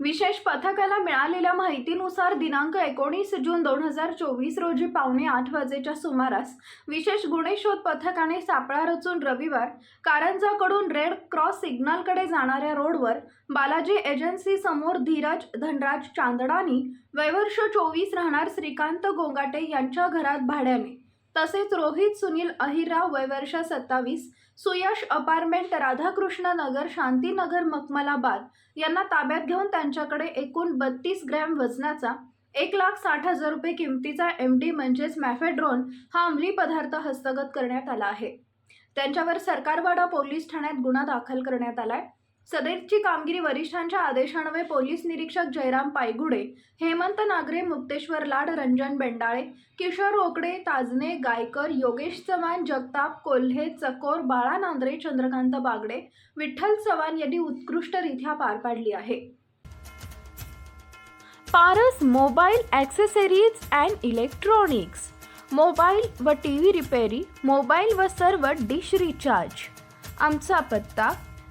विशेष पथकाला मिळालेल्या माहितीनुसार दिनांक एकोणीस जून दोन हजार चोवीस रोजी पावणे आठ वाजेच्या सुमारास विशेष गुन्हे शोध पथकाने सापळा रचून रविवार कारंजाकडून रेड क्रॉस सिग्नलकडे जाणाऱ्या रोडवर बालाजी एजन्सी समोर धीरज धनराज चांदडानी वैवर्ष चोवीस राहणार श्रीकांत गोंगाटे यांच्या घरात भाड्याने तसेच रोहित सुनील अहिरराव वयवर्ष सत्तावीस सुयश अपार्टमेंट राधाकृष्ण नगर शांतीनगर मखमलाबाद यांना ताब्यात घेऊन त्यांच्याकडे एकूण बत्तीस ग्रॅम वजनाचा एक लाख साठ हजार रुपये किमतीचा एम डी म्हणजेच मॅफेड्रॉन हा अंमली पदार्थ हस्तगत करण्यात आला आहे. त्यांच्यावर सरकारवाडा पोलीस ठाण्यात गुन्हा दाखल करण्यात आलाय. सदैवची कामगिरी वरिष्ठांच्या आदेशान्वये पोलीस निरीक्षक जयराम पायगुडे हेमंत नागरे मुक्तेश्वर लाड रंजन बेंडाळे किशोर रोकडे ताजने गायकर योगेश चव्हाण जगताप कोल्हे चकोर बाळा नांद्रे चंद्रकांत बागडे विठ्ठल चव्हाण यांनी उत्कृष्टरित्या पार पाडली आहे. Paras mobile accessories and electronics. Mobile व टी व्ही रिपेरी मोबाईल व सर्व डिश रिचार्ज. आमचा पत्ता